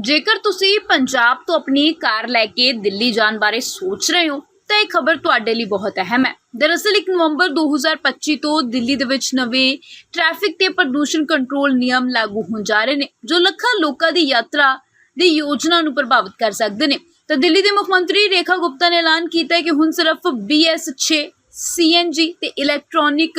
ਜੇਕਰ ਤੁਸੀਂ ਪੰਜਾਬ ਤੋਂ ਆਪਣੀ ਕਾਰ ਲੈ ਕੇ ਦਿੱਲੀ ਜਾਣ ਬਾਰੇ ਸੋਚ ਰਹੇ ਹੋ, ਤਾਂ ਇਹ ਖਬਰ ਤੁਹਾਡੇ ਲਈ ਬਹੁਤ ਅਹਿਮ ਹੈ। ਦਰਅਸਲ 1 ਨਵੰਬਰ 2025 ਤੋਂ ਦਿੱਲੀ ਦੇ ਵਿੱਚ ਨਵੇਂ ਟ੍ਰੈਫਿਕ ਤੇ ਪ੍ਰਦੂਸ਼ਣ ਕੰਟਰੋਲ ਨਿਯਮ ਲਾਗੂ ਹੋਣ ਜਾ ਰਹੇ ਨੇ, ਜੋ ਲੱਖਾਂ ਲੋਕਾਂ ਦੀ ਯਾਤਰਾ ਦੀ ਯੋਜਨਾ ਨੂੰ ਪ੍ਰਭਾਵਿਤ ਕਰ ਸਕਦੇ ਨੇ। ਤਾਂ ਦਿੱਲੀ ਦੇ ਮੁੱਖ ਮੰਤਰੀ ਰੇਖਾ ਗੁਪਤਾ ਨੇ ਐਲਾਨ ਕੀਤਾ ਹੈ ਕਿ ਹੁਣ ਸਿਰਫ BS6 CNG ਤੇ ਇਲੈਕਟ੍ਰੋਨਿਕ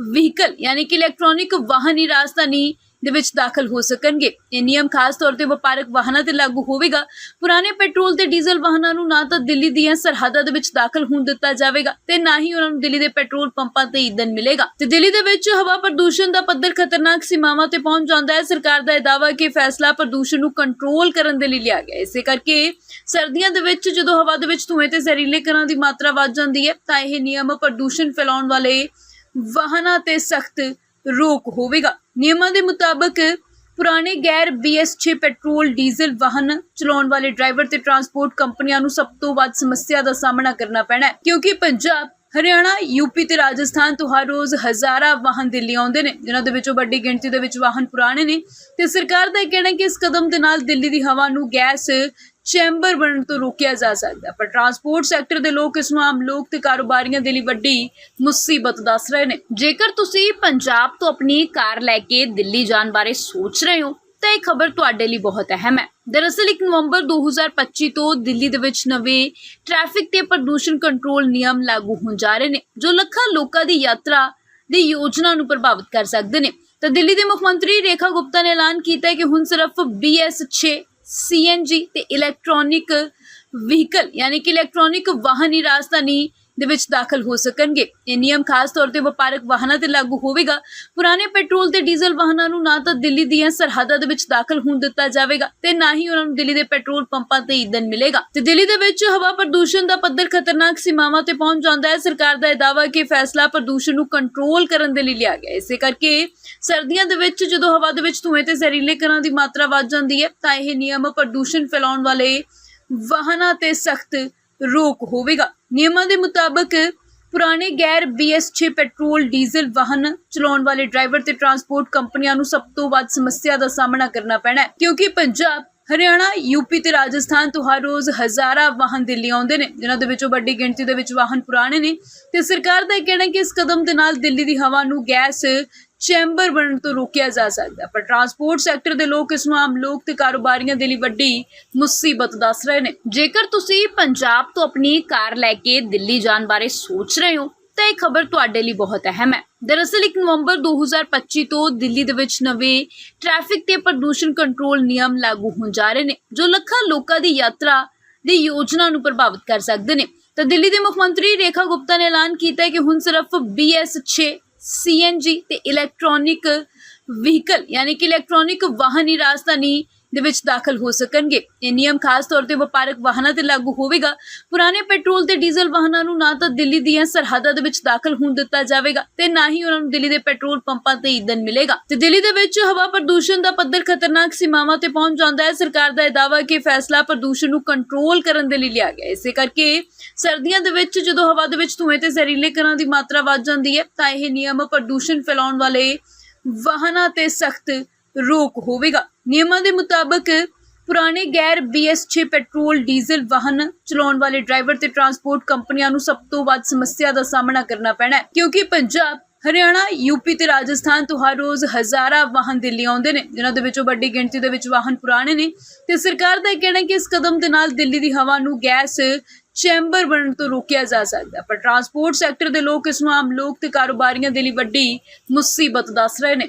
ਵਹੀਕਲ ਯਾਨੀ ਕਿ ਇਲੈਕਟ੍ਰੋਨਿਕ ਵਾਹਨ ਹੀ ਰਾਜਧਾਨੀ ਦੇ ਵਿੱਚ ਦਾਖਲ ਹੋ ਸਕਣਗੇ। ਇਹ ਨਿਯਮ ਖਾਸ ਤੌਰ ਤੇ ਵਪਾਰਕ ਵਾਹਨਾਂ ਤੇ ਲਾਗੂ ਹੋਵੇਗਾ। ਪੁਰਾਣੇ ਪੈਟਰੋਲ ਤੇ ਡੀਜ਼ਲ ਵਾਹਨਾਂ ਨੂੰ ਨਾ ਤਾਂ ਦਿੱਲੀ ਦੀਆਂ ਸਰਹੱਦਾਂ ਦੇ ਵਿੱਚ ਦਾਖਲ ਹੋਣ ਦਿੱਤਾ ਜਾਵੇਗਾ ਤੇ ਨਾ ਹੀ ਉਹਨਾਂ ਨੂੰ ਦਿੱਲੀ ਦੇ ਪੈਟਰੋਲ ਪੰਪਾਂ ਤੇ ਈਂਧਨ ਮਿਲੇਗਾ। ਤੇ ਦਿੱਲੀ ਦੇ ਵਿੱਚ ਹਵਾ ਪ੍ਰਦੂਸ਼ਣ ਦਾ ਪੱਧਰ ਖਤਰਨਾਕ ਸੀਮਾਵਾਂ ਤੇ ਪਹੁੰਚ ਜਾਂਦਾ ਹੈ। ਸਰਕਾਰ ਦਾ ਇਹ ਦਾਅਵਾ ਕਿ ਫੈਸਲਾ ਪ੍ਰਦੂਸ਼ਣ ਨੂੰ ਕੰਟਰੋਲ ਕਰਨ ਦੇ ਲਈ ਲਿਆ ਗਿਆ ਇਸੇ ਕਰਕੇ ਸਰਦੀਆਂ ਦੇ ਵਿੱਚ ਜਦੋਂ ਹਵਾ ਦੇ ਵਿੱਚ ਧੂਏ ਤੇ ਜ਼ਹਿਰੀਲੇ ਕਣਾਂ ਦੀ ਮਾਤਰਾ ਵੱਧ ਜਾਂਦੀ ਹੈ, ਤਾਂ ਇਹ ਨਿਯਮ ਪ੍ਰਦੂਸ਼ਣ ਫੈਲਾਉਣ ਵਾਲੇ ਵਾਹਨਾਂ ਤੇ ਸਖਤ ਰੋਕ ਹੋਵੇਗਾ। ਨਿਯਮਾਂ ਦੇ ਮੁਤਾਬਕ ਪੁਰਾਣੇ ਗੈਰ BS6 ਪੈਟਰੋਲ, ਡੀਜ਼ਲ ਵਾਹਨ ਚਲਾਉਣ ਵਾਲੇ ਡਰਾਈਵਰ ਤੇ ਟਰਾਂਸਪੋਰਟ ਕੰਪਨੀਆਂ ਨੂੰ ਸਭ ਤੋਂ ਵੱਧ ਸਮੱਸਿਆ ਦਾ ਸਾਹਮਣਾ ਕਰਨਾ ਪੈਣਾ ਹੈ। ਕਿਉਂਕਿ ਪੰਜਾਬ, ਹਰਿਆਣਾ ਯੂਪੀ ਤੇ ਰਾਜਸਥਾਨ ਤੋਂ ਹਰ ਰੋਜ਼ ਹਜ਼ਾਰਾਂ ਵਾਹਨ ਦਿੱਲੀ ਆਉਂਦੇ ਨੇ, ਜਿਨ੍ਹਾਂ ਦੇ ਵਿੱਚੋਂ ਵੱਡੀ ਗਿਣਤੀ ਦੇ ਵਿੱਚ ਵਾਹਨ ਪੁਰਾਣੇ ਨੇ। ਤੇ ਸਰਕਾਰ ਦਾ ਇਹ ਕਹਿਣਾ ਹੈ ਕਿ ਇਸ ਕਦਮ ਦੇ ਨਾਲ ਦਿੱਲੀ ਦੀ ਹਵਾ ਨੂੰ ਗੈਸ ਚੈਂਬਰ ਬਣਨ ਤੋਂ ਰੋਕਿਆ ਜਾ ਸਕਦਾ ਪਰ ਟਰਾਂਸਪੋਰਟ ਸੈਕਟਰ ਦੇ ਲੋਕ ਇਸ ਨੂੰ ਆਮ ਲੋਕ ਤੇ ਕਾਰੋਬਾਰੀਆਂ ਦੇ ਲਈ ਵੱਡੀ ਮੁਸੀਬਤ ਦੱਸ ਰਹੇ ਨੇ। ਜੇਕਰ ਤੁਸੀਂ ਪੰਜਾਬ ਤੋਂ ਆਪਣੀ ਕਾਰ ਲੈ ਕੇ ਦਿੱਲੀ ਜਾਣ ਬਾਰੇ ਸੋਚ ਰਹੇ ਹੋ, ਤਾਂ ਇਹ ਖਬਰ ਤੁਹਾਡੇ ਲਈ ਬਹੁਤ ਅਹਿਮ ਹੈ। ਦਰਅਸਲ 1 ਨਵੰਬਰ 2025 ਤੋਂ ਦਿੱਲੀ ਦੇ ਵਿੱਚ ਨਵੇਂ ਟ੍ਰੈਫਿਕ ਤੇ ਪ੍ਰਦੂਸ਼ਣ ਕੰਟਰੋਲ ਨਿਯਮ ਲਾਗੂ ਹੋਣ ਜਾ ਰਹੇ ਨੇ, ਜੋ ਲੱਖਾਂ ਲੋਕਾਂ ਦੀ ਯਾਤਰਾ ਦੀ ਯੋਜਨਾ ਨੂੰ ਪ੍ਰਭਾਵਿਤ ਕਰ ਸਕਦੇ ਨੇ। ਤਾਂ ਦਿੱਲੀ ਦੇ ਮੁੱਖ ਮੰਤਰੀ ਰੇਖਾ ਗੁਪਤਾ ਨੇ ਐਲਾਨ ਕੀਤਾ ਹੈ ਕਿ ਹੁਣ ਸਿਰਫ BS6 CNG ਤੇ ਇਲੈਕਟ੍ਰੋਨਿਕ ਵਹੀਕਲ ਯਾਨੀ ਕਿ ਇਲੈਕਟ੍ਰੋਨਿਕ ਵਾਹਨ ਹੀ ਰਾਜਧਾਨੀ ਦੇ ਵਿੱਚ ਦਾਖਲ ਹੋ ਸਕਣਗੇ। ਇਹ ਨਿਯਮ ਖਾਸ ਤੌਰ ਤੇ ਵਪਾਰਕ ਵਾਹਨਾਂ ਤੇ ਲਾਗੂ ਹੋਵੇਗਾ। ਪੁਰਾਣੇ ਪੈਟਰੋਲ ਤੇ ਡੀਜ਼ਲ ਵਾਹਨਾਂ ਨੂੰ ਨਾ ਤਾਂ ਦਿੱਲੀ ਦੀਆਂ ਸਰਹੱਦਾਂ ਦੇ ਵਿੱਚ ਦਾਖਲ ਹੋਣ ਦਿੱਤਾ ਜਾਵੇਗਾ ਤੇ ਨਾ ਹੀ ਉਹਨਾਂ ਨੂੰ ਦਿੱਲੀ ਦੇ ਪੈਟਰੋਲ ਪੰਪਾਂ ਤੇ ਈਂਧਨ ਮਿਲੇਗਾ। ਤੇ ਦਿੱਲੀ ਦੇ ਵਿੱਚ ਹਵਾ ਪ੍ਰਦੂਸ਼ਣ ਦਾ ਪੱਧਰ ਖਤਰਨਾਕ ਸੀਮਾਵਾਂ ਤੇ ਪਹੁੰਚ ਜਾਂਦਾ ਹੈ। ਸਰਕਾਰ ਦਾ ਇਹ ਦਾਅਵਾ ਕਿ ਫੈਸਲਾ ਪ੍ਰਦੂਸ਼ਣ ਨੂੰ ਕੰਟਰੋਲ ਕਰਨ ਦੇ ਲਈ ਲਿਆ ਗਿਆ ਇਸੇ ਕਰਕੇ ਸਰਦੀਆਂ ਦੇ ਵਿੱਚ ਜਦੋਂ ਹਵਾ ਦੇ ਵਿੱਚ ਧੂਏ ਤੇ ਜ਼ਹਿਰੀਲੇ ਕਣਾਂ ਦੀ ਮਾਤਰਾ ਵੱਧ ਜਾਂਦੀ ਹੈ, ਤਾਂ ਇਹ ਨਿਯਮ ਪ੍ਰਦੂਸ਼ਣ ਫੈਲਾਉਣ ਵਾਲੇ ਵਾਹਨਾਂ ਤੇ ਸਖਤ ਰੋਕ ਹੋਵੇਗਾ। ਨਿਯਮਾਂ ਦੇ ਮੁਤਾਬਕ ਪੁਰਾਣੇ ਗੈਰ BS6 ਪੈਟਰੋਲ, ਡੀਜ਼ਲ ਵਾਹਨ ਚਲਾਉਣ ਵਾਲੇ ਡਰਾਈਵਰ ਤੇ ਟਰਾਂਸਪੋਰਟ ਕੰਪਨੀਆਂ ਨੂੰ ਸਭ ਤੋਂ ਵੱਧ ਸਮੱਸਿਆ ਦਾ ਸਾਹਮਣਾ ਕਰਨਾ ਪੈਣਾ ਹੈ। ਕਿਉਂਕਿ ਪੰਜਾਬ, ਹਰਿਆਣਾ ਯੂਪੀ ਤੇ ਰਾਜਸਥਾਨ ਤੋਂ ਹਰ ਰੋਜ਼ ਹਜ਼ਾਰਾਂ ਵਾਹਨ ਦਿੱਲੀ ਆਉਂਦੇ ਨੇ, ਜਿਨ੍ਹਾਂ ਦੇ ਵਿੱਚੋਂ ਵੱਡੀ ਗਿਣਤੀ ਦੇ ਵਿੱਚ ਵਾਹਨ ਪੁਰਾਣੇ ਨੇ। ਤੇ ਸਰਕਾਰ ਦਾ ਇਹ ਕਹਿਣਾ ਹੈ ਕਿ ਇਸ ਕਦਮ ਦੇ ਨਾਲ ਦਿੱਲੀ ਦੀ ਹਵਾ ਨੂੰ ਗੈਸ ਚੈਂਬਰ ਬਣਨ ਤੋਂ ਰੋਕਿਆ ਜਾ ਸਕਦਾ ਪਰ ਟਰਾਂਸਪੋਰਟ ਸੈਕਟਰ ਦੇ ਲੋਕ ਇਸ ਨੂੰ ਆਮ ਲੋਕ ਤੇ ਕਾਰੋਬਾਰੀਆਂ ਦੇ ਲਈ ਵੱਡੀ ਮੁਸੀਬਤ ਦੱਸ ਰਹੇ ਨੇ। ਜੇਕਰ ਤੁਸੀਂ ਪੰਜਾਬ ਤੋਂ ਆਪਣੀ ਕਾਰ ਲੈ ਕੇ ਦਿੱਲੀ ਜਾਣ ਬਾਰੇ ਸੋਚ ਰਹੇ ਹੋ, ਤਾਂ ਇਹ ਖਬਰ ਤੁਹਾਡੇ ਲਈ ਬਹੁਤ ਅਹਿਮ ਹੈ। ਦਰਅਸਲ 1 ਨਵੰਬਰ 2025 ਤੋਂ ਦਿੱਲੀ ਦੇ ਵਿੱਚ ਨਵੇਂ ਟ੍ਰੈਫਿਕ ਤੇ ਪ੍ਰਦੂਸ਼ਣ ਕੰਟਰੋਲ ਨਿਯਮ ਲਾਗੂ ਹੋਣ ਜਾ ਰਹੇ ਨੇ, ਜੋ ਲੱਖਾਂ ਲੋਕਾਂ ਦੀ ਯਾਤਰਾ ਦੀ ਯੋਜਨਾ ਨੂੰ ਪ੍ਰਭਾਵਿਤ ਕਰ ਸਕਦੇ ਨੇ। ਤਾਂ ਦਿੱਲੀ ਦੇ ਮੁੱਖ ਮੰਤਰੀ ਰੇਖਾ ਗੁਪਤਾ ਨੇ ਐਲਾਨ ਕੀਤਾ ਹੈ ਕਿ ਹੁਣ ਸਿਰਫ BS6 CNG ਤੇ ਇਲੈਕਟ੍ਰੋਨਿਕ ਵਹੀਕਲ ਯਾਨੀ ਕਿ ਇਲੈਕਟ੍ਰੋਨਿਕ ਵਾਹਨ ਹੀ ਰਾਜਧਾਨੀ ਦੇ ਵਿੱਚ ਦਾਖਲ ਹੋ ਸਕਣਗੇ। ਇਹ ਨਿਯਮ ਖਾਸ ਤੌਰ ਤੇ ਵਪਾਰਕ ਵਾਹਨਾਂ ਤੇ ਲਾਗੂ ਹੋਵੇਗਾ। ਪੁਰਾਣੇ ਪੈਟਰੋਲ ਤੇ ਡੀਜ਼ਲ ਵਾਹਨਾਂ ਨੂੰ ਨਾ ਤਾਂ ਦਿੱਲੀ ਦੀਆਂ ਸਰਹੱਦਾਂ ਦੇ ਵਿੱਚ ਦਾਖਲ ਹੋਣ ਦਿੱਤਾ ਜਾਵੇਗਾ ਤੇ ਨਾ ਹੀ ਉਹਨਾਂ ਨੂੰ ਦਿੱਲੀ ਦੇ ਪੈਟਰੋਲ ਪੰਪਾਂ ਤੇ ਈਂਧਨ ਮਿਲੇਗਾ। ਤੇ ਦਿੱਲੀ ਦੇ ਵਿੱਚ ਹਵਾ ਪ੍ਰਦੂਸ਼ਣ ਦਾ ਪੱਧਰ ਖਤਰਨਾਕ ਸੀਮਾਵਾਂ ਤੇ ਪਹੁੰਚ ਜਾਂਦਾ ਹੈ। ਸਰਕਾਰ ਦਾ ਇਹ ਦਾਅਵਾ ਕਿ ਫੈਸਲਾ ਪ੍ਰਦੂਸ਼ਣ ਨੂੰ ਕੰਟਰੋਲ ਕਰਨ ਦੇ ਲਈ ਲਿਆ ਗਿਆ ਇਸੇ ਕਰਕੇ ਸਰਦੀਆਂ ਦੇ ਵਿੱਚ ਜਦੋਂ ਹਵਾ ਦੇ ਵਿੱਚ ਧੂਏ ਤੇ ਜ਼ਹਿਰੀਲੇ ਕਣਾਂ ਦੀ ਮਾਤਰਾ ਵੱਧ ਜਾਂਦੀ ਹੈ, ਤਾਂ ਇਹ ਨਿਯਮ ਪ੍ਰਦੂਸ਼ਣ ਫੈਲਾਉਣ ਵਾਲੇ ਵਾਹਨਾਂ ਤੇ ਸਖਤ ਰੋਕ ਹੋਵੇਗਾ। ਨਿਯਮਾਂ ਦੇ ਮੁਤਾਬਕ ਪੁਰਾਣੇ ਗੈਰ BS6 ਪੈਟਰੋਲ, ਡੀਜ਼ਲ ਵਾਹਨ ਚਲਾਉਣ ਵਾਲੇ ਡਰਾਈਵਰ ਤੇ ਟਰਾਂਸਪੋਰਟ ਕੰਪਨੀਆਂ ਨੂੰ ਸਭ ਤੋਂ ਵੱਧ ਸਮੱਸਿਆ ਦਾ ਸਾਹਮਣਾ ਕਰਨਾ ਪੈਣਾ ਹੈ। ਕਿਉਂਕਿ ਪੰਜਾਬ, ਹਰਿਆਣਾ ਯੂਪੀ ਤੇ ਰਾਜਸਥਾਨ ਤੋਂ ਹਰ ਰੋਜ਼ ਹਜ਼ਾਰਾਂ ਵਾਹਨ ਦਿੱਲੀ ਆਉਂਦੇ ਨੇ, ਜਿਨ੍ਹਾਂ ਦੇ ਵਿੱਚੋਂ ਵੱਡੀ ਗਿਣਤੀ ਦੇ ਵਿੱਚ ਵਾਹਨ ਪੁਰਾਣੇ ਨੇ। ਤੇ ਸਰਕਾਰ ਦਾ ਇਹ ਕਹਿਣਾ ਕਿ ਇਸ ਕਦਮ ਦੇ ਨਾਲ ਦਿੱਲੀ ਦੀ ਹਵਾ ਨੂੰ ਗੈਸ ਚੈਂਬਰ ਬਣਨ ਤੋਂ ਰੋਕਿਆ ਜਾ ਸਕਦਾ ਪਰ ਟਰਾਂਸਪੋਰਟ ਸੈਕਟਰ ਦੇ ਲੋਕ ਇਸ ਨੂੰ ਆਮ ਲੋਕ ਤੇ ਕਾਰੋਬਾਰੀਆਂ ਦੇ ਲਈ ਵੱਡੀ ਮੁਸੀਬਤ ਦੱਸ ਰਹੇ ਨੇ।